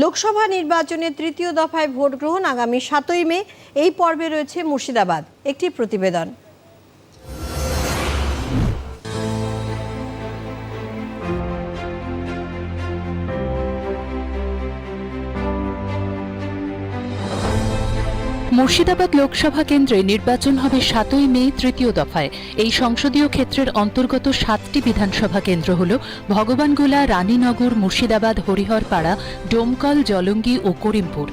লোকসভা নির্বাচনের তৃতীয় দফায় ভোট গ্রহণ আগামী সাতই মে। এই পর্বে রয়েছে মুর্শিদাবাদ। একটি প্রতিবেদন। মুর্শিদাবাদ লোকসভা কেন্দ্রে নির্বাচন হবে সাতই মে তৃতীয় দফায়। এই সংসদীয় ক্ষেত্রের অন্তর্গত সাতটি বিধানসভা কেন্দ্র হল ভগবানগোলা, রানীনগর, মুর্শিদাবাদ, হরিহরপাড়া, ডোমকল, জলঙ্গি ও করিমপুর।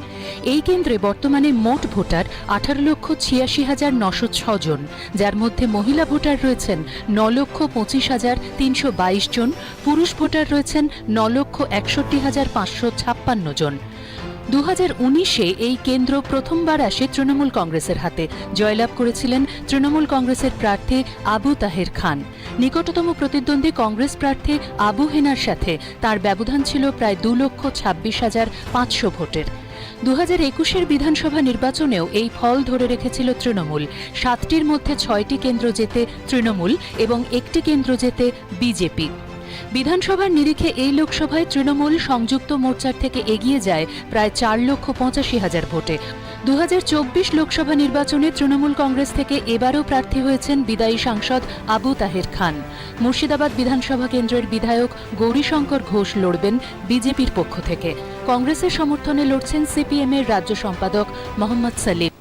এই কেন্দ্রে বর্তমানে মোট ভোটার আঠারো লক্ষ ছিয়াশি হাজার নশো জন, যার মধ্যে মহিলা ভোটার রয়েছেন ন লক্ষ পঁচিশ হাজার তিনশো বাইশ জন, পুরুষ ভোটার রয়েছেন ন লক্ষ একষট্টি হাজার পাঁচশো ছাপ্পান্ন জন। দু উনিশে এই কেন্দ্র প্রথমবার আসে তৃণমূল কংগ্রেসের হাতে। জয়লাভ করেছিলেন তৃণমূল কংগ্রেসের প্রার্থী আবু তাহের খান। নিকটতম প্রতিদ্বন্দ্বী কংগ্রেস প্রার্থী আবু হেনার সাথে তার ব্যবধান ছিল প্রায় দু লক্ষ ছাব্বিশ হাজার পাঁচশো ভোটের। দু হাজার একুশের বিধানসভা নির্বাচনেও এই ফল ধরে রেখেছিল তৃণমূল। সাতটির মধ্যে ছয়টি কেন্দ্র যেতে তৃণমূল এবং একটি কেন্দ্র যেতে বিজেপি। বিধানসভার নিরিখে এই লোকসভায় তৃণমূল সংযুক্ত মোর্চার থেকে এগিয়ে যায় প্রায় চার লক্ষ পঁচাশি হাজার ভোটে। দু হাজার চব্বিশ লোকসভা নির্বাচনে তৃণমূল কংগ্রেস থেকে এবারও প্রার্থী হয়েছেন বিদায়ী সাংসদ আবু তাহের খান। মুর্শিদাবাদ বিধানসভা কেন্দ্রের বিধায়ক গৌরীশঙ্কর ঘোষ লড়বেন বিজেপির পক্ষ থেকে। কংগ্রেসের সমর্থনে লড়ছেন সিপিএমের রাজ্য সম্পাদক মোহাম্মদ সালিম।